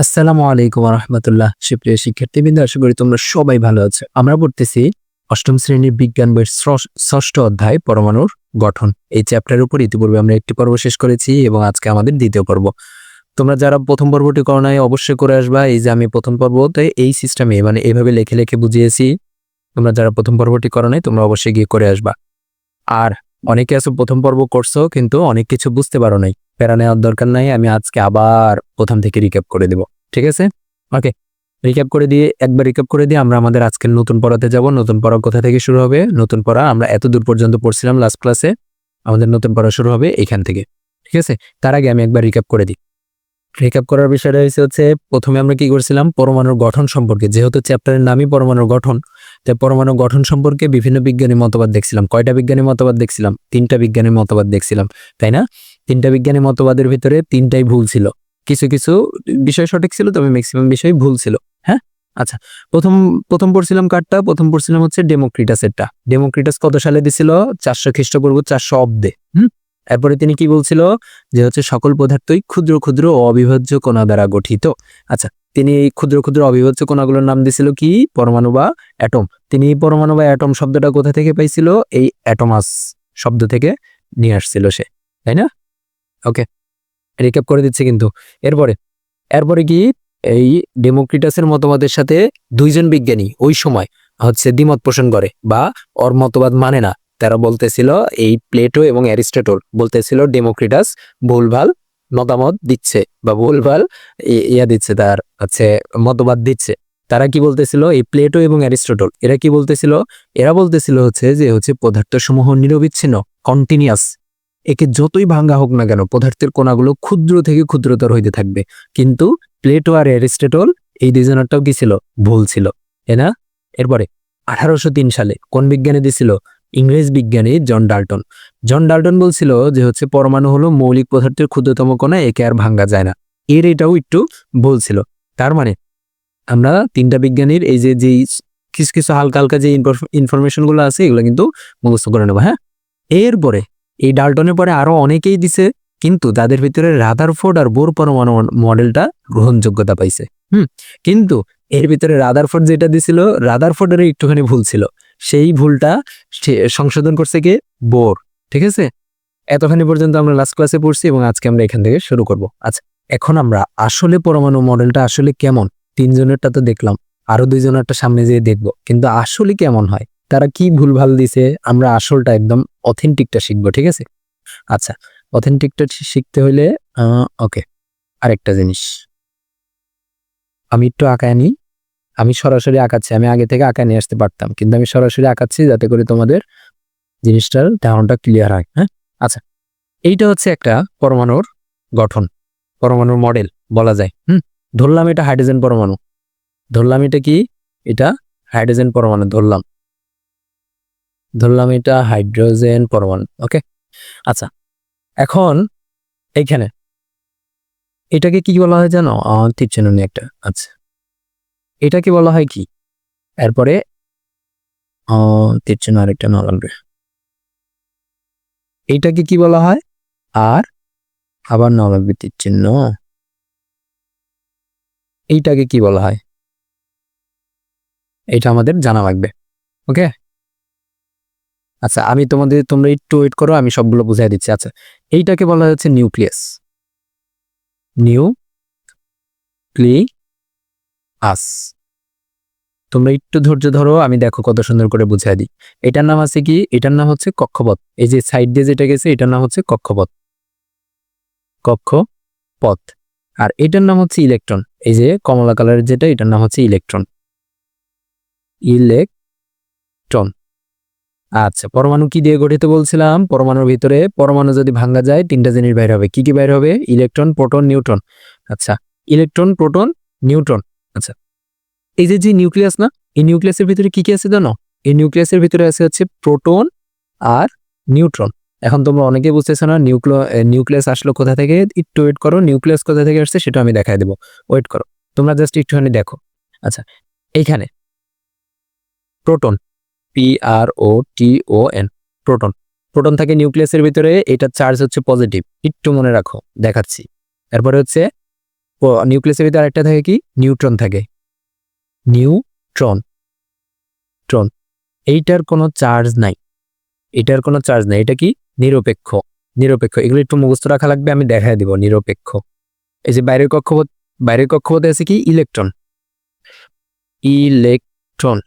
আসসালামু আলাইকুম রহমতুল্লাহ সুপ্রিয় শিক্ষার্থীবৃন্দ, আশা করি তোমরা সবাই ভালো আছো। আমরা পড়তেছি অষ্টম শ্রেণির বিজ্ঞান বইয়ের ষষ্ঠ- অধ্যায়, পরমাণুর গঠন। এই চ্যাপ্টারের উপর ইতিপূর্বে আমরা একটি পর্ব শেষ করেছি এবং আজকে আমাদের দ্বিতীয় পর্ব। তোমরা যারা প্রথম পর্বটি করো নাই, অবশ্যই করে আসবা। এই যে আমি প্রথম পর্বতে এই সিস্টেমে মানে এইভাবে লেখে লেখে বুঝিয়েছি। তোমরা যারা প্রথম পর্বটি করো নাই, তোমরা অবশ্যই গিয়ে করে আসবা। আর অনেকে আছো প্রথম পর্ব করছ, কিন্তু অনেক কিছু বুঝতে পারো নাই। প্যারা নেওয়ার দরকার নাই, আমি আজকে আবার প্রথম থেকে রিক্যাপ করে দেব, ঠিক আছে? ওকে রিক্যাপ করে দিয়ে, একবার রিক্যাপ করে দিয়ে আমরা আমাদের আজকের নতুন পড়াতে যাব। নতুন পড়া কোথা থেকে শুরু হবে? নতুন পড়া আমরা এত দূর পর্যন্ত পড়ছিলাম লাস্ট ক্লাসে আমাদের নতুন পড়া শুরু হবে এখান থেকে, ঠিক আছে? তার আগে আমি একবার রিক্যাপ করে দিই। রিক্যাপ করার বিষয়টা হচ্ছে হচ্ছে, প্রথমে আমরা কি করছিলাম? পরমাণুর গঠন সম্পর্কে, যেহেতু চ্যাপ্টারের নামই পরমাণুর গঠন, তাই পরমাণু গঠন সম্পর্কে বিভিন্ন বিজ্ঞানী মতবাদ দেখছিলাম। কয়টা বিজ্ঞানী মতবাদ দেখছিলাম? তিনটা বিজ্ঞানী মতবাদ দেখছিলাম, তাই না? তিনটা বিজ্ঞানী মতবাদের ভিতরে তিনটাই ভুল ছিল। কিছু কিছু বিষয় সঠিক ছিল, তবে ম্যাক্সিমাম বিষয় ভুল ছিল। হ্যাঁ? আচ্ছা প্রথম প্রথম পড়ছিলাম কার্ডটা প্রথম পড়ছিলাম হচ্ছে ডেমোক্রিটাসেরটা ডেমোক্রিটাস কত সালে দিছিল? চারশো খ্রিস্টপূর্ব চারশো অব্দে। হুম? এরপরে তিনি কি বলছিল? যে হচ্ছে সকল পদার্থই ক্ষুদ্র ক্ষুদ্র অবিভাজ্য কণা দ্বারা গঠিত। আচ্ছা তিনি এই ক্ষুদ্র ক্ষুদ্র অবিভাজ্য কণাগুলোর নাম দিছিল কি? পরমাণু বা অ্যাটম। তিনি এই পরমাণু বা অ্যাটম শব্দটা কোথা থেকে পাইছিল? এই অ্যাটমাস শব্দ থেকে নিয়ে আসছিল সে। তাই না? ওকে রিক্যাপ করে দিচ্ছে কিন্তু। এরপরে এরপরে কি? এই ডেমোক্রিটাসের মতবাদের সাথে দুইজন বিজ্ঞানী ওই সময় হচ্ছে দ্বিমত পোষণ করে বা ওর মতবাদ মানে না। তারা বলতেছিল এই প্লেটো এবং অ্যারিস্টটল বলতেছিল ডেমোক্রিটাস ভুলভাল মতামত দিচ্ছে বা ভুলভাল ইয়া দিচ্ছে, তার হচ্ছে মতবাদ দিচ্ছে। তারা কি বলতেছিল? এই প্লেটো এবং অ্যারিস্টটল, এরা কি বলতেছিল? এরা বলতেছিল হচ্ছে যে হচ্ছে পদার্থসমূহ নিরবিচ্ছিন্ন কন্টিনিউয়াস একে যতই ভাঙ্গা হোক না কেন, পদার্থের কোনাগুলো ক্ষুদ্র থেকে ক্ষুদ্রতর হইতে থাকবে। কিন্তু প্লেটো আর অ্যারিস্টটল এই দুজনেরটাও কি ছিল? ভুল ছিল। তাই না? এরপরে, আঠারোশো তিন সালে কোন বিজ্ঞানী দিছিল? ইংরেজ বিজ্ঞানী জন ডাল্টন। জন ডাল্টন বলছিল যে হচ্ছে পরমাণু হলো মৌলিক পদার্থের ক্ষুদ্রতম কণা, একে আর ভাঙ্গা যায় না। এর এটাও একটু ভুল ছিল। তার মানে আমরা তিনটা বিজ্ঞানীর এই যে, যেই কিছু কিছু হালকা হালকা যে ইনফরমেশনগুলো আছে, এগুলো কিন্তু মুখস্থ করে নেব হ্যাঁ? এরপরে এই ডাল্টনের পরে আরও অনেকেই দিছে, কিন্তু তাদের ভিতরে রাদারফোর্ড আর বোর পরমাণু মডেলটা গ্রহণযোগ্যতা পাইছে। হুম, কিন্তু এর ভিতরে রাদারফোর্ড যেটা দিছিল রাদারফোর্ডের একটুখানি ভুল ছিল। সেই ভুলটা সংশোধন করছে কি? বোর, ঠিক আছে? এতখানি পর্যন্ত আমরা লাস্ট ক্লাসে পড়ছি এবং আজকে আমরা এখান থেকে শুরু করব। আচ্ছা এখন আমরা আসলে পরমাণু মডেলটা আসলে কেমন? তিনজনেরটা তো দেখলাম, আরও দুইজনেরটা সামনে যেয়ে দেখব, কিন্তু আসলে কেমন হয়? তারা কি ভুলভাল দিছে, আমরা আসলটা একদম অথেন্টিকটা শিখব, ঠিক আছে? আচ্ছা অথেন্টিকটা শিখতে হইলে ওকে আরেকটা জিনিস। আমি একটু আঁকায় নিই। আমি সরাসরি আঁকাচ্ছি, আমি আগে থেকে আঁকা নিয়ে আসতে পারতাম, কিন্তু আমি সরাসরি আঁকাচ্ছি যাতে করে তোমাদের জিনিসটার ধারণাটা ক্লিয়ার হয় হ্যাঁ? আচ্ছা এইটা হচ্ছে একটা পরমাণুর গঠন, পরমাণুর মডেল বলা যায়, হুম? ধরলাম এটা হাইড্রোজেন পরমাণু। ধরলাম এটা কি? এটা হাইড্রোজেন পরমাণু, ধরলাম। ধরলাম এটা হাইড্রোজেন পরমাণু, ওকে? আচ্ছা এখন এইখানে, এটাকে কি বলা হয় জানো? তীর চিহ্ন নিয়ে একটা আচ্ছা। এটাকে বলা হয় কি? এরপরে তীর চিহ্ন আরেকটা না লাগবে। এইটাকে কি বলা হয়? আর, আবার না লাগবে তীর চিহ্ন এইটাকে কি বলা হয়? এটা আমাদের জানা লাগবে, ওকে? আচ্ছা আমি তোমাদের, তোমরা একটু ওয়েট করো, আমি সবগুলো বুঝাই দিচ্ছি। আচ্ছা এইটাকে বলা হচ্ছে নিউক্লিয়াস নিউ আস তোমরা একটু ধৈর্য ধরো, আমি দেখো কত সুন্দর করে বুঝাই দিই। এটার নাম আছে কি? এটার নাম হচ্ছে কক্ষপথ। এই যে সাইড দিয়ে যেটা গেছে, এটার নাম হচ্ছে কক্ষপথ। কক্ষপথ। আর এটার নাম হচ্ছে ইলেকট্রন এই যে কমলা কালারের যেটা, এটার নাম হচ্ছে ইলেকট্রন ইলেকট্রন আচ্ছা পরমাণু কি দিয়ে গঠিত বলছিলাম? পরমাণুর ভিতরে পরমাণু যদি ভাঙ্গা যায়, তিনটা জিনিস বাইর হবে। কি কি বাইর হবে? Electron, proton, neutron. আচ্ছা ইলেকট্রন, প্রোটন, নিউট্রন। আচ্ছা এই যে যে নিউক্লিয়াস না, এই নিউক্লিয়াসের ভিতরে কি কি আছে জানো? এই নিউক্লিয়াসের ভিতরে আছে হচ্ছে প্রোটন আর নিউট্রন। এখন তোমরা অনেকে বুঝতেছো না নিউক্লিয় নিউক্লিয়াস আসলো কোথা থেকে? একটু ওয়েট করো, নিউক্লিয়াস কোথা থেকে আসছে সেটা আমি দেখাই দেবো। ওয়েট করো, তোমরা জাস্ট একটুখানি দেখো। আচ্ছা এইখানে proton. P R O T O N proton proton থাকে নিউক্লিয়াসের ভিতরে, এটা চার্জ হচ্ছে পজিটিভ একটু মনে রাখো, দেখাচ্ছি। এরপরে হচ্ছে নিউক্লিয়াসের ভিতরে আরেকটা থাকে কি? নিউট্রন থাকে। নিউট্রন ট্রন এইটার কোনো চার্জ নাই। এটার কোনো চার্জ নাই। এটা কি? নিরপেক্ষ। নিরপেক্ষ। এগুলো একটু মুখস্থ রাখা লাগবে, আমি দেখাই দিব, নিরপেক্ষ। এই যে বাইরের কক্ষপথ, বাইরের কক্ষপথে আছে কি? ইলেকট্রন ইলেকট্রন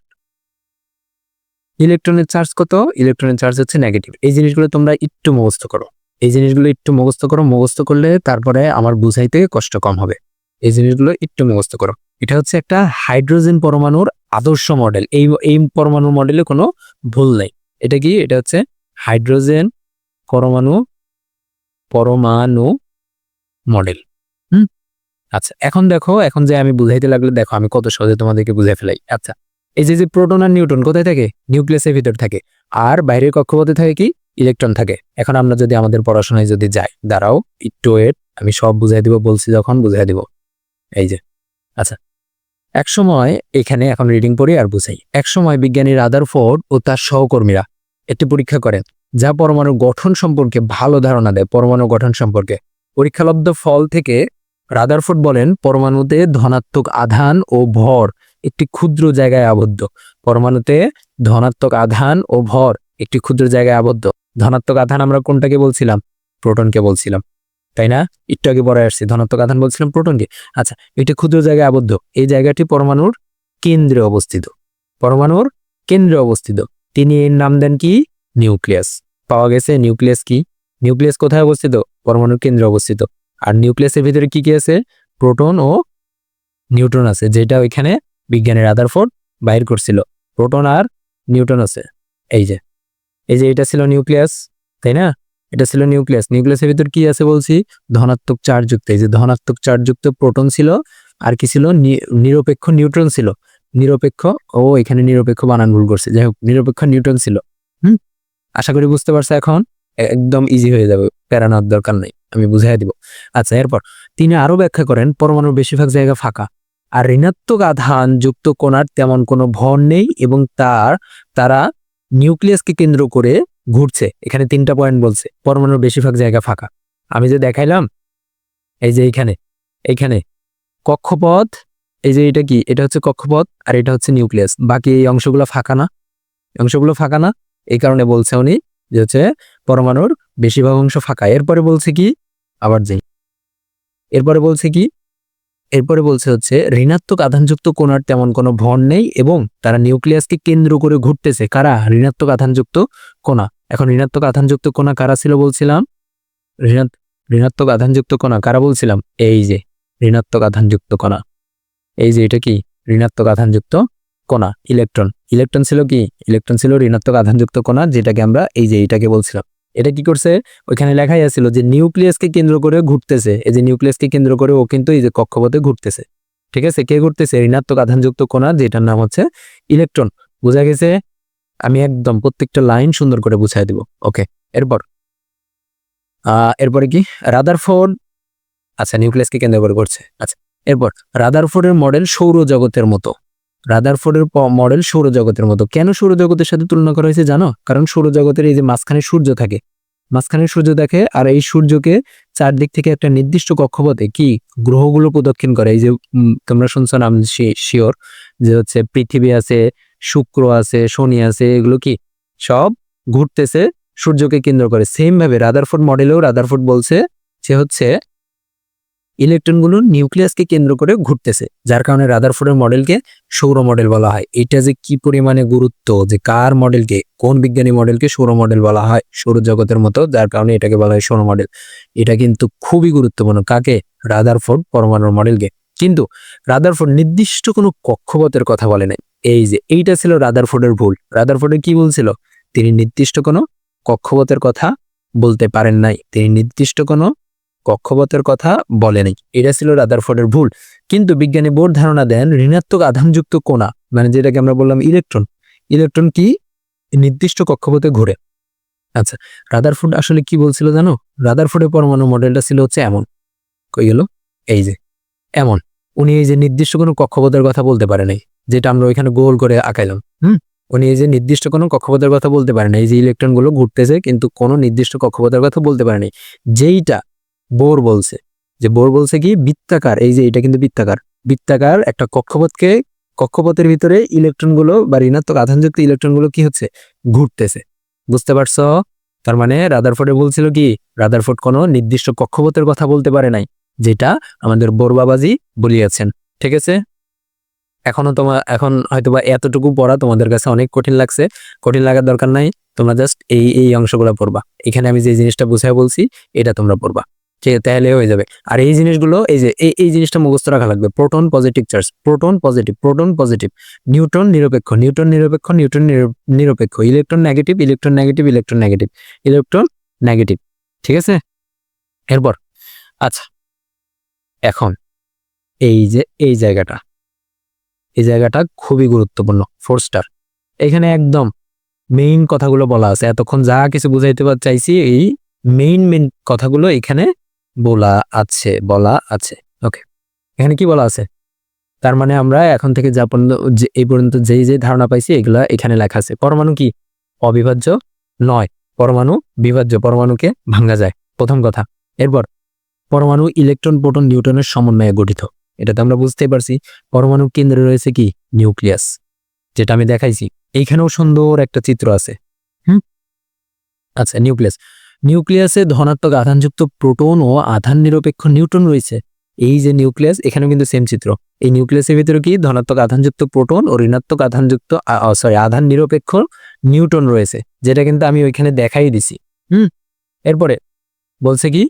ইলেকট্রনের চার্জ কত? ইলেকট্রনের চার্জ হচ্ছে নেগেটিভ এই জিনিসগুলো তোমরা একটু মুখস্থ করো। এই জিনিসগুলো একটু মুখস্থ করো। মুখস্থ করলে তারপরে আমার বুঝাইতে কষ্ট কম হবে। এই জিনিসগুলো একটু মুখস্থ করো। এটা হচ্ছে একটা হাইড্রোজেন পরমাণুর আদর্শ মডেল এই এই পরমাণু মডেলে কোনো ভুল নেই। এটা কি? এটা হচ্ছে হাইড্রোজেন পরমাণু পরমাণু মডেল হুম? আচ্ছা এখন দেখো, এখন যে আমি বুঝাইতে লাগলে, দেখো আমি কত সহজে তোমাদেরকে বুঝাই ফেলাই। আচ্ছা এই যে যে প্রোটন আর নিউট্রন কোথায় থাকে? নিউক্লিয়াসের ভিতর থাকে। আর বাইরের কক্ষপথে থাকে কি? ইলেকট্রন থাকে। এখন আমরা যদি আমাদের পড়াশোনায় যদি যাই, দাঁড়াও, একটু ওয়েট আমি সব বুঝাই দিব, বলছি যখন, বুঝাই দিব। এই যে আচ্ছা। এক সময় এখানে এখন রিডিং পড়ি আর বুঝাই। এক সময় বিজ্ঞানী রাদারফোর্ড ও তার সহকর্মীরা একটি পরীক্ষা করেন, যা পরমাণু গঠন সম্পর্কে ভালো ধারণা দেয়, পরমাণু গঠন সম্পর্কে। পরীক্ষালব্ধ ফল থেকে রাদারফোর্ড বলেন, পরমাণুতে ধনাত্মক আধান ও ভর একটি ক্ষুদ্র জায়গায় আবদ্ধ। পরমাণুতে ধনাত্মক আধান ও ভর একটি ক্ষুদ্র জায়গায় আবদ্ধ। ধনাত্মক আধান আমরা কোনটাকে বলছিলাম? প্রোটনকে বলছিলাম। তাই না? একটু আগে পরে আসছি। ধনাত্মক আধান বলছিলাম প্রোটনকে। আচ্ছা এটা ক্ষুদ্র জায়গায় আবদ্ধ। এই জায়গাটি পরমাণুর কেন্দ্রে অবস্থিত। পরমাণুর কেন্দ্রে অবস্থিত। তিনি এর নাম দেন কি? নিউক্লিয়াস। পাওয়া গেছে নিউক্লিয়াস কি? নিউক্লিয়াস কোথায় অবস্থিত? পরমাণুর কেন্দ্রে অবস্থিত। আর নিউক্লিয়াসের ভিতরে কি কি আছে? প্রোটন ও নিউট্রন আছে, যেটা ওইখানে বিজ্ঞানের আদার আদারফোর্ড বাইর করছিল। প্রোটন আর নিউটন আছে। এই যে এই যে এটা ছিল নিউক্লিয়াস, তাই না? এটা ছিল নিউক্লিয়াস। নিউক্লিয়াসের ভিতর কি আছে বলছি? ধনাত্মক চার্জযুক্ত এই যে ধনাত্মক চার্জযুক্ত প্রোটন ছিল, আর কি ছিল? নিরপেক্ষ নিউট্রন ছিল। নিরপেক্ষ, ও এখানে নিরপেক্ষ বানান ভুল করছে। যাই হোক, নিরপেক্ষ নিউট্রন ছিল। হুম? আশা করি বুঝতে পারছ এখন? একদম ইজি হয়ে যাবে। প্যারা নেওয়ার দরকার নেই। আমি বুঝাই দিব। আচ্ছা এরপর, তিনি আরও ব্যাখ্যা করেন, পরমাণুর বেশিরভাগ জায়গা ফাঁকা। আর ঋণাত্মক আধান যুক্ত কোণার তেমন কোনো ভর নেই এবং তার, তারা নিউক্লিয়াসকে কেন্দ্র করে ঘুরছে। এখানে তিনটা পয়েন্ট বলছে। পরমাণুর বেশিরভাগ জায়গা ফাঁকা। আমি যে দেখাইলাম, এই যে এইখানে এইখানে, কক্ষপথ, এই যে এটা কি? এটা হচ্ছে কক্ষপথ আর এটা হচ্ছে নিউক্লিয়াস। বাকি এই অংশগুলো ফাঁকা না। অংশগুলো ফাঁকা না। এই কারণে বলছে উনি যে হচ্ছে পরমাণুর বেশিরভাগ অংশ ফাঁকা। এরপরে বলছে কি? আবার যাই। এরপরে বলছে কি? এরপরে বলছে হচ্ছে, ঋণাত্মক আধানযুক্ত কোণার তেমন কোনো ভর নেই এবং তারা নিউক্লিয়াসকে কেন্দ্র করে ঘুরতেছে। কারা? ঋণাত্মক আধানযুক্ত কোণা। এখন ঋণাত্মক আধানযুক্ত কোণা কারা ছিল বলছিলাম? ঋণাত- ঋণাত্মক আধানযুক্ত কোণা কারা বলছিলাম? এই যে, ঋণাত্মক আধানযুক্ত কণা। এই যে এটা কি? ঋণাত্মক আধানযুক্ত কণা, ইলেকট্রন। ইলেকট্রন ছিল কি? ইলেকট্রন ছিল ঋণাত্মক আধানযুক্ত কণা, যেটাকে আমরা এই যে এইটাকে বলছিলাম। এটা কি করছে? ওইখানে লেখাই আছিল যে নিউক্লিয়াসকে কেন্দ্র করে ঘুরতেছে। এই যে নিউক্লিয়াসকে কেন্দ্র করে ও কিন্তু এই যে কক্ষপথে ঘুরতেছে। ঠিক আছে? কে ঘুরতেছে? ঋণাত্মক আধানযুক্ত কণা যেটার নাম হচ্ছে ইলেকট্রন। বোঝা গেছে? আমি একদম প্রত্যেকটা লাইন সুন্দর করে বুঝাই দিব। ওকে, এরপর। এরপরে কি? রাদার রাদারফোর্ড আচ্ছা নিউক্লিয়াসকে কেন্দ্র করে করছে আচ্ছা এরপর। রাদার রাদারফোর্ডের মডেল সৌরজগতের মতো। রাদার রাদারফোর্ডের মডেল সৌরজগতের মতো। কেন সৌরজগতের সাথে তুলনা করা হয়েছে জানো? কারণ সৌরজগতের এই যে মাঝখানে সূর্য থাকে মাঝখানে সূর্য দেখে আর এই সূর্যকে চারদিক থেকে একটা নির্দিষ্ট কক্ষপথে কি গ্রহগুলো প্রদক্ষিণ করে। এই যে তোমরা শুনছো নাম শিওর যে হচ্ছে পৃথিবী আছে, শুক্র আছে, শনি আছে, এগুলো কি সব ঘুরতেছে সূর্যকে কেন্দ্র করে। সেম ভাবে রাদারফোর্ড মডেলেও রাদারফোর্ড বলছে যে হচ্ছে ইলেকট্রনগুলো নিউক্লিয়াসকে কেন্দ্র করে ঘুরতেছে, যার কারণে রাদারফোর্ডের মডেলকে সৌর মডেল বলা হয়। এটা যে কি পরিমাণে গুরুত্ব, যে কার মডেলকে, কোন বিজ্ঞানী মডেলকে সৌর মডেল বলা হয় সৌরজগতের মতো, যার কারণে এটাকে বলা হয় সৌর মডেল। এটা কিন্তু খুবই গুরুত্বপূর্ণ। কাকে? রাদারফোর্ড পরমাণুর মডেলকে। কিন্তু রাদারফোর্ড নির্দিষ্ট কোনো কক্ষপথের কথা বলে নাই। এই যে, এইটা ছিল রাদারফোর্ডের ভুল। রাদার রাদারফোর্ডের কি বলছিল তিনি নির্দিষ্ট কোনো কক্ষপথের কথা বলতে পারেন নাই। তিনি নির্দিষ্ট কোনো কক্ষপথের কথা বলেনি এটা ছিল রাদারফোর্ডের ভুল। কিন্তু বিজ্ঞানী বোর ধারণা দেন, ঋণাত্মক আধানযুক্ত কোনা মানে যেটাকে আমরা বললাম ইলেকট্রন। ইলেকট্রন কি? নির্দিষ্ট কক্ষপথে ঘুরে। আচ্ছা রাদারফোর্ড আসলে কি বলছিল জানো? রাদারফোর্ডের পরমাণু মডেলটা ছিল হচ্ছে এমন। কই গেল? এই যে, এমন। উনি এই যে নির্দিষ্ট কোনো কক্ষপথের কথা বলতে পারে নাই, যেটা আমরা ওইখানে গোল করে আঁকাইলাম। হুম? উনি এই যে নির্দিষ্ট কোনো কক্ষপথের কথা বলতে পারে না এই যে ইলেকট্রনগুলো ঘুরতেছে, কিন্তু কোনো নির্দিষ্ট কক্ষপথের কথা বলতে পারে নাই। যেইটা বোর বলছে। যে বোর বলছে কি, বৃত্তাকার, এই যে এটা কিন্তু বৃত্তাকার। বৃত্তাকার একটা কক্ষপথকে, কক্ষপথের ভিতরে ইলেকট্রনগুলো, বা ঋণাত্মক আধানযুক্ত ইলেকট্রনগুলো কি হচ্ছে? ঘুরতেছে। বুঝতে পারছ? তার মানে রাদারফোর্ডে বলছিল কি, রাদারফোর্ড কোনো নির্দিষ্ট কক্ষপথের কথা বলতে পারে নাই, যেটা আমাদের বোরবাবাজি বলিয়াছেন। ঠিক আছে? এখনও তোমার এখন হয়তোবা এতটুকু পড়া তোমাদের কাছে অনেক কঠিন লাগছে। কঠিন লাগার দরকার নাই, তোমরা জাস্ট এই এই অংশগুলো পড়বা। এখানে আমি যে জিনিসটা বুঝাই বলছি, এটা তোমরা পড়বা। তাহলে হয়ে যাবে। আর এই জিনিসগুলো, এই যে, এই জিনিসটা মুখস্থ রাখা লাগবে। Proton positive charge, proton positive proton positive. Neutron নিরপেক্ষ নিউট্রন নিরপেক্ষ, নিউট্রন নির- নিরপেক্ষ। Electron negative electron negative electron negative. Electron negative, ঠিক আছে? এরপর আচ্ছা এখন এই যে, এই জায়গাটা এই জায়গাটা খুবই গুরুত্বপূর্ণ ফোর স্টার এখানে একদম মেইন কথাগুলো বলা আছে। এতক্ষণ যা কিছু বুঝাইতে চাইছি, এই মেইন মেইন কথাগুলো এখানে বলা আছে বলা আছে। ওকে এখানে কি বলা আছে? তার মানে আমরা এখন থেকে যা পর্যন্ত এই পর্যন্ত যেই যে ধারণা পাইছি, এগুলা এখানে লেখা আছে। পরমাণু কি? অবিভাজ্য নয়। পরমাণু বিভাজ্য, পরমাণুকে ভাঙ্গা যায়। প্রথম কথা। এরপর, পরমাণু ইলেকট্রন, প্রোটন, নিউটনের সমন্বয়ে গঠিত। এটা তো আমরা বুঝতেই পারছি, পরমাণু কেন্দ্রে রয়েছে কি? নিউক্লিয়াস। যেটা আমি দেখাইছি। এইখানেও সুন্দর একটা চিত্র আছে। হুম? আচ্ছা নিউক্লিয়াস। নিউক্লিয়াসে ধনাত্মক আধানযুক্ত প্রোটন ও আধান নিরপেক্ষ নিউট্রন রয়েছে। এই যে নিউক্লিয়াস, এখানেও কিন্তু সেম চিত্র। এই নিউক্লিয়াসের ভিতরে কি? ধনাত্মক আধানযুক্ত প্রোটন ও ঋণাত্মক আধানযুক্ত সরি আধান নিরপেক্ষ নিউটন রয়েছে, যেটা কিন্তু আমি ওইখানে দেখাই দিছি। হুম? এরপরে বলছে কি?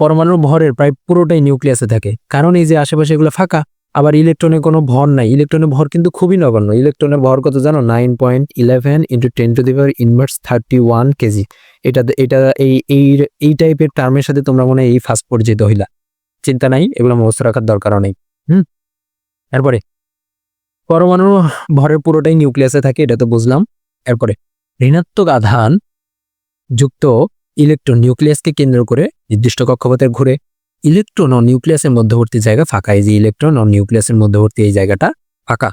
পরমাণুর ভরের প্রায় পুরোটাই নিউক্লিয়াসে থাকে। কারণ এই যে আশেপাশে এগুলো ফাঁকা আবার ইলেকট্রনের কোনো ভর নাই। ইলেকট্রনের ভর কিন্তু খুবই নগণ্য। ইলেকট্রনের ভর কত জানো? Nine point eleven into ten to the power inverse thirty one KG এটা এটা এই এই এই টাইপের টার্মের সাথে তোমরা মনে এই ফার্স্ট পরিচিত হইলা। চিন্তা নাই, এগুলো মুখস্থ রাখার দরকারও নেই। হুম? এরপরে, পরমাণু ভরের পুরোটাই নিউক্লিয়াসে থাকে, এটা তো বুঝলাম। এরপরে, ঋণাত্মক আধান যুক্ত ইলেকট্রন নিউক্লিয়াসকে কেন্দ্র করে নির্দিষ্ট কক্ষপথের ঘুরে ইলেকট্রন ও নিউক্লিয়াসের মধ্যবর্তী জায়গা ফাঁকা। এই যে ইলেকট্রন ও নিউক্লিয়াসের মধ্যবর্তী এই জায়গাটা ফাঁকা।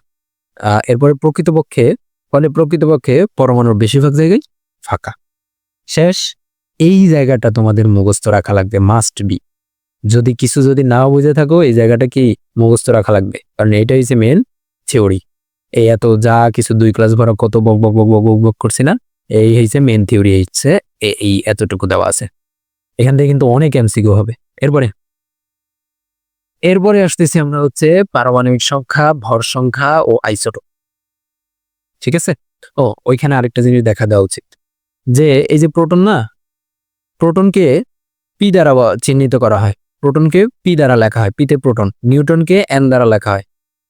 এরপরে প্রকৃতপক্ষে, ফলে প্রকৃতপক্ষে পরমাণুর বেশিরভাগ জায়গায় ফাঁকা। শেষ, এই জায়গাটা তোমাদের মুখস্থ রাখা লাগবে মাস্ট বি যদি কিছু যদি না বুঝে থাকো, এই জায়গাটা কি মুখস্থ রাখা লাগবে? কারণ এটা হচ্ছে মেন থিওরি এই এত যা কিছু দুই ক্লাস ভরা কত বক বক বক বক বক বক করছি না, এই হয়েছে মেন থিওরি হচ্ছে এই এতটুকু দেওয়া আছে। এখান থেকে কিন্তু অনেক এমসিকিউ হবে। এরপরে এরপরে আসতেছি আমরা হচ্ছে পারমাণবিক সংখ্যা, ভর সংখ্যা ও আইসোটোপ। ঠিক আছে? ও, ওইখানে আরেকটা জিনিস দেখা দেওয়া উচিত। যে এই যে প্রোটন না, প্রোটনকে পি দ্বারা চিহ্নিত করা হয়। প্রোটনকে পি দ্বারা লেখা হয়, পিতে প্রোটন। নিউটনকে এন দ্বারা লেখা হয়।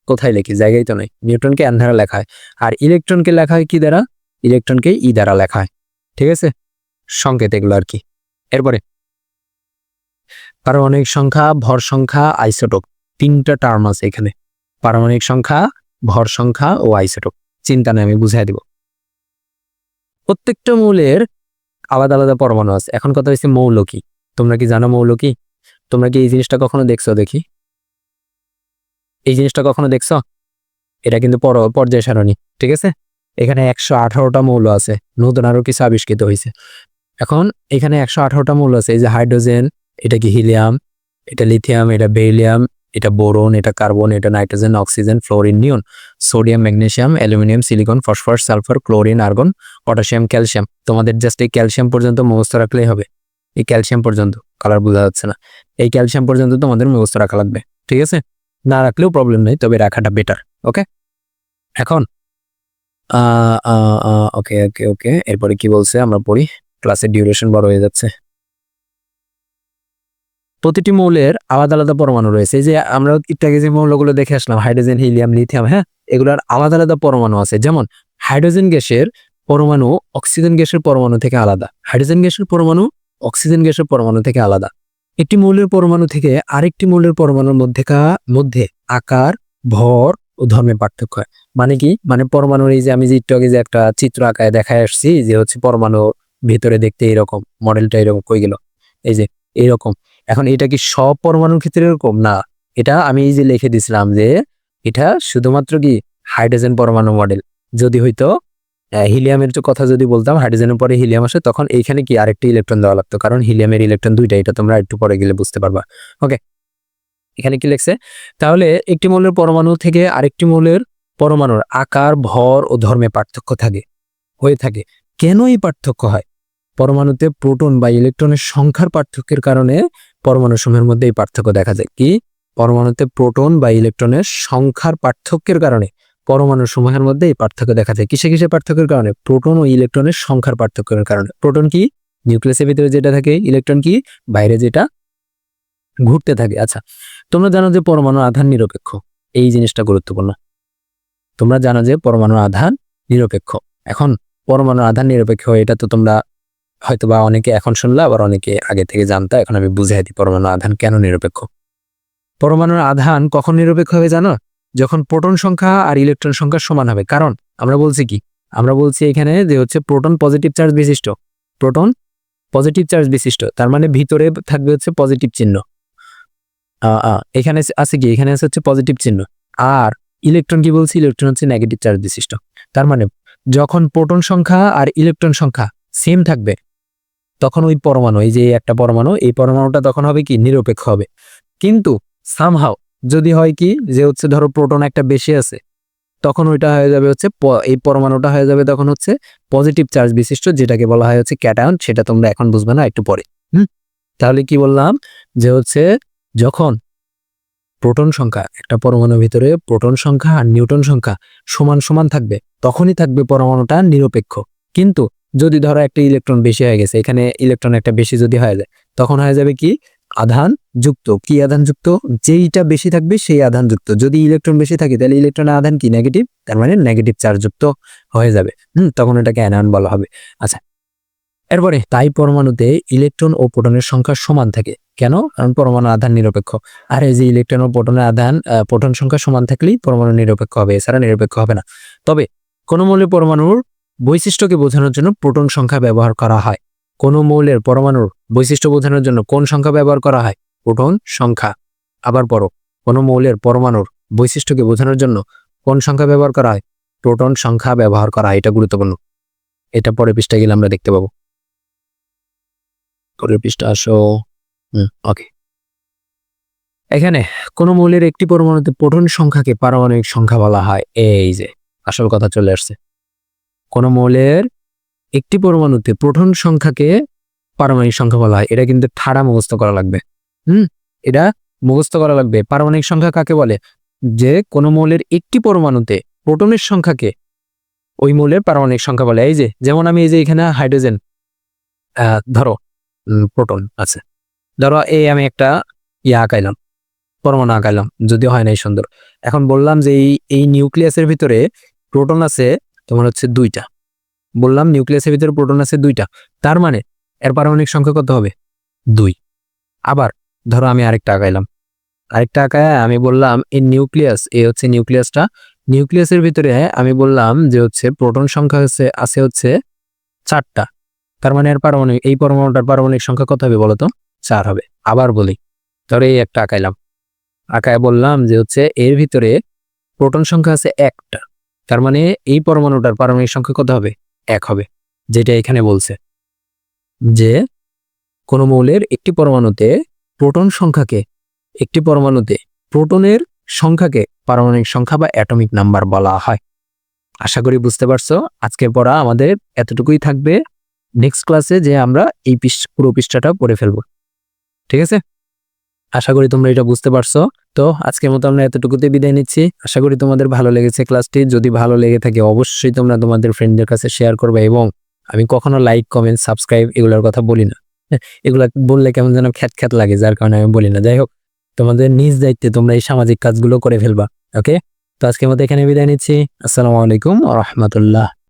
কোথায় লেখি? জায়গায় তো নেই। নিউটনকে এন দ্বারা লেখা হয়। আর ইলেকট্রনকে লেখা হয় কি দ্বারা? ইলেকট্রনকে ই দ্বারা লেখা হয়। ঠিক আছে? সংকেত এগুলো আর কি। এরপরে পারমাণবিক সংখ্যা, ভর সংখ্যা আইসোটোপ তিনটা টার্ম আছে এখানে। পারমাণবিক সংখ্যা, ভর সংখ্যা ও আইসোটোপ চিন্তা নেই আমি বুঝাই দিব। প্রত্যেকটা মৌলের আলাদা আলাদা পরমাণু আছে। এখন কথা হচ্ছে মৌল কি? তোমরা কি জানো মৌল কি? তোমরা কি এই জিনিসটা কখনো দেখছ দেখি? এই জিনিসটা কখনো দেখছ? এটা কিন্তু পর, পর্যায় সারণী, ঠিক আছে? এখানে একশো আঠারোটা মৌল আছে। নতুন আরও কিছু আবিষ্কৃত হয়েছে এখন এখানে একশো আঠারোটা মৌল আছে। এই যে হাইড্রোজেন এটা কি হিলিয়াম? এটা লিথিয়াম, এটা বেরিলিয়াম এটা বোরন, এটা কার্বন, এটা nitrogen, oxygen, fluorine, neon, sodium, magnesium, aluminium, silicon, phosphorus, sulphur, chlorine, argon, potassium, calcium. তোমাদের জাস্ট এই ক্যালসিয়াম পর্যন্ত মুখস্থ রাখলেই হবে। এই ক্যালসিয়াম পর্যন্ত কালার বোঝা যাচ্ছে না। এই ক্যালসিয়াম পর্যন্ত তোমাদের মুখস্থ রাখা লাগবে, ঠিক আছে? না রাখলেও প্রবলেম নেই, তবে রাখাটা বেটার ওকে এখন ওকে ওকে ওকে এরপরে কি বলছে? আমরা পড়ি ক্লাসের ডিউরেশন বড় হয়ে যাচ্ছে। প্রতিটি মৌলের আলাদা আলাদা পরমাণু রয়েছে। এই যে আমরা আগে যে মৌলগুলো দেখে আসলাম, হাইড্রোজেন, হিলিয়াম, লিথিয়াম হ্যাঁ? এগুলোর আলাদা আলাদা পরমাণু আছে। যেমন, হাইড্রোজেন গ্যাসের পরমাণু অক্সিজেন গ্যাসের পরমাণু থেকে আলাদা। হাইড্রোজেন গ্যাসের পরমাণু অক্সিজেন গ্যাসের পরমাণু থেকে আলাদা। একটি মৌলের পরমাণু থেকে আরেকটি মৌলের পরমাণুর মধ্যেকা, মধ্যে আকার, ভর ও ধর্মের পার্থক্য হয়। মানে কি? মানে পরমাণুর এই যে আমি যে একটু আগে যে একটা চিত্র আঁকায় দেখায় আসছি, যে হচ্ছে পরমাণুর ভিতরে দেখতে এরকম, মডেলটা এরকম কই গেল? এই যে, এরকম। এখন এটা কি সব পরমাণুর ক্ষেত্রে এরকম? না, এটা আমি এই যে লিখে দিছিলাম যে এটা শুধুমাত্র কি হাইড্রোজেন পরমাণু মডেল। যদি হইতো হিলিয়ামের কথা যদি বলতাম, হাইড্রোজেনের পরে হিলিয়াম আসে, তখন এইখানে কি আরেকটি ইলেকট্রন দেওয়া লাগতো? কারণ হিলিয়ামের ইলেকট্রন দুইটা, এটা তোমরা একটু পরে গেলে বুঝতে পারবা। ওকে, এখানে কি লিখছে? তাহলে একটি মৌলের পরমাণু থেকে আরেকটি মৌলের পরমাণুর আকার, ভর ও ধর্মে পার্থক্য থাকে, হয়ে থাকে। কেন এই পার্থক্য হয়? পরমাণুতে প্রোটন বা ইলেকট্রনের সংখ্যার পার্থক্যের কারণে পরমাণু সমূহের মধ্যে এই পার্থক্য দেখা যায়। কি? পরমাণুতে প্রোটন বা ইলেকট্রনের সংখ্যার পার্থক্যের কারণে পরমাণু সমূহের মধ্যে এই পার্থক্য দেখা যায়। কিসে কিসে পার্থক্যের কারণে? প্রোটন ও ইলেকট্রনের সংখ্যার পার্থক্যের কারণে। প্রোটন কি? নিউক্লিয়াসের ভিতরে যেটা থাকে, ইলেকট্রন কি? বাইরে যেটা ঘুরতে থাকে। আচ্ছা তোমরা জানো যে পরমাণু আধান নিরপেক্ষ। এই জিনিসটা গুরুত্বপূর্ণ। তোমরা জানো যে পরমাণু আধান নিরপেক্ষ। এখন পরমাণু আধান নিরপেক্ষ, এটা তো তোমরা হয়তোবা অনেকে এখন শুনলা, আবার অনেকে আগে থেকে জানতা, এখন আমি বুঝাই দিই পরমাণু আধান কেন নিরপেক্ষ? পরমাণুর আধান কখন নিরপেক্ষ হবে জানো? যখন প্রোটন সংখ্যা আর ইলেকট্রন সংখ্যা সমান হবে। কারণ আমরা বলছি কি? আমরা বলছি এখানে যে হচ্ছে প্রোটন পজিটিভ চার্জ বিশিষ্ট। প্রোটন পজিটিভ চার্জ বিশিষ্ট। তার মানে ভিতরে থাকবে হচ্ছে পজিটিভ চিহ্ন। এখানে আছে কি? এখানে আছে হচ্ছে পজিটিভ চিহ্ন। আর ইলেকট্রন কি বলছি? ইলেকট্রন হচ্ছে নেগেটিভ চার্জ বিশিষ্ট। তার মানে যখন প্রোটন সংখ্যা আর ইলেকট্রন সংখ্যা সেম থাকবে তখন ওই পরমাণু, এই যে একটা পরমাণু, এই পরমাণুটা তখন হবে কি? নিরপেক্ষ হবে। কিন্তু সামহাও যদি হয় কি? যে হচ্ছে ধরো প্রোটন একটা বেশি আছে, তখন ওইটা হয়ে যাবে হচ্ছে এই পরমাণুটা হয়ে যাবে তখন হচ্ছে পজিটিভ চার্জ বিশিষ্ট, যেটাকে বলা হয় হচ্ছে ক্যাটায়ন সেটা তোমরা এখন বুঝবে না একটু পরে। হুম? তাহলে কি বললাম? যে হচ্ছে যখন প্রোটন সংখ্যা, একটা পরমাণুর ভিতরে প্রোটন সংখ্যা আর নিউটন সংখ্যা সমান সমান থাকবে, তখনই থাকবে পরমাণুটা নিরপেক্ষ। কিন্তু যদি ধরো একটা ইলেকট্রন বেশি হয়ে গেছে, এখানে ইলেকট্রন একটা বেশি যদি হয়ে যায়, তখন হয়ে যাবে কি? আধান যুক্ত। কি আধান যুক্ত? যেইটা বেশি থাকবে সেই আধান যুক্ত। যদি ইলেকট্রন বেশি থাকে, তাহলে ইলেকট্রনের আধান কি? নেগেটিভ তার মানে নেগেটিভ চার্জ যুক্ত হয়ে যাবে। হুম, তখন এটাকে অ্যানায়ন বলা হবে। আচ্ছা এরপরে তাই পরমাণুতে ইলেকট্রন ও প্রোটনের সংখ্যা সমান থাকে। কেন? কারণ পরমাণু আধান নিরপেক্ষ। আর এই যে ইলেকট্রন ও প্রোটনের আধান প্রোটন সংখ্যা সমান থাকলেই পরমাণু নিরপেক্ষ হবে, এছাড়া নিরপেক্ষ হবে না। তবে কোনো মৌলের পরমাণুর বৈশিষ্ট্যকে বোঝানোর জন্য প্রোটন সংখ্যা ব্যবহার করা হয়। কোন মৌলের পরমাণুর বৈশিষ্ট্য বোঝানোর জন্য কোন সংখ্যা ব্যবহার করা হয়? প্রোটন সংখ্যা। আবার পড়ো, কোন মৌলের পরমাণুর বৈশিষ্ট্যকে বোঝানোর জন্য কোন সংখ্যা ব্যবহার করা হয়? প্রোটন সংখ্যা ব্যবহার করা হয় এটা গুরুত্বপূর্ণ। এটা পরে পৃষ্ঠা গেলে আমরা দেখতে পাবো। পরের পৃষ্ঠা আসো। হুম, ওকে। এখানে কোন মৌলের একটি পরমাণুতে প্রোটন সংখ্যাকে পারমাণবিক সংখ্যা বলা হয়। এই যে, আসল কথা চলে আসছে। কোন মৌলের একটি পরমাণুতে প্রোটন সংখ্যাকে পারমাণবিক সংখ্যা বলা হয়। এটা কিন্তু ঠাড়া মুখস্থ করা লাগবে। হুম? এটা মুখস্থ করা লাগবে। পারমাণবিক সংখ্যা কাকে বলে? যে কোন মৌলের একটি পরমাণুতে প্রোটনের সংখ্যাকে ওই মৌলের পারমাণবিক সংখ্যা বলে। এই যে, যেমন আমি এই যে এখানে হাইড্রোজেন ধরো প্রোটন আছে। ধরো, এই আমি একটা ইয়া আঁকাইলাম, পরমাণু আঁকাইলাম। যদিও হয় নাই সুন্দর। এখন বললাম যে এই এই নিউক্লিয়াসের ভিতরে প্রোটন আছে তোমার হচ্ছে দুইটা। বললাম নিউক্লিয়াসের ভিতরে প্রোটন আছে দুইটা। তার মানে এর পারমাণবিক সংখ্যা কত হবে? দুই। আবার ধরো আমি আরেকটা আঁকাইলাম আরেকটা আঁকায় আমি বললাম এই নিউক্লিয়াস এই হচ্ছে নিউক্লিয়াসটা নিউক্লিয়াসের ভিতরে আমি বললাম যে হচ্ছে প্রোটন সংখ্যা হচ্ছে, আছে হচ্ছে চারটা। তার মানে এর পারমাণবিক, এই পরমাণুটার পারমাণবিক সংখ্যা কত হবে বলতো? চার হবে। আবার বলি, ধরো এই একটা আঁকাইলাম আঁকায় বললাম যে হচ্ছে এর ভিতরে প্রোটন সংখ্যা আছে একটা। তার মানে এই পরমাণুটার পারমাণবিক সংখ্যা কত হবে? এক হবে, যেটা এখানে বলছে যে কোন মৌলের একটি পরমাণুতে প্রোটন সংখ্যাকে, একটি পরমাণুতে প্রোটনের সংখ্যাকে পারমাণবিক সংখ্যা বা অ্যাটমিক নাম্বার বলা হয়। আশা করি বুঝতে পারছ? আজকের পড়া আমাদের এতটুকুই থাকবে। নেক্সট ক্লাসে যে আমরা এই পৃষ্ঠ, পুরো পৃষ্ঠাটা পড়ে ফেলব। ঠিক আছে? আশা করি তোমরা এটা বুঝতে পারছ। তো আজকের মতো আমরা এতটুকুতে বিদায় নিচ্ছি। আশা করি তোমাদের ভালো লেগেছে ক্লাসটি। যদি ভালো লেগে থাকে অবশ্যই তোমরা তোমাদের ফ্রেন্ডদের কাছে শেয়ার করবে এবং আমি কখনো লাইক কমেন্ট সাবস্ক্রাইব এগুলোর কথা বলি না। হ্যাঁ, এগুলা বললে কেমন যেন খ্যাত খ্যাত লাগে যার কারণে আমি বলি না। যাই হোক তোমাদের নিজ দায়িত্বে তোমরা এই সামাজিক কাজগুলো করে ফেলবা ওকে তো আজকের মতো এখানে বিদায় নিচ্ছি। আসসালামু আলাইকুম রহমতুল্লাহ।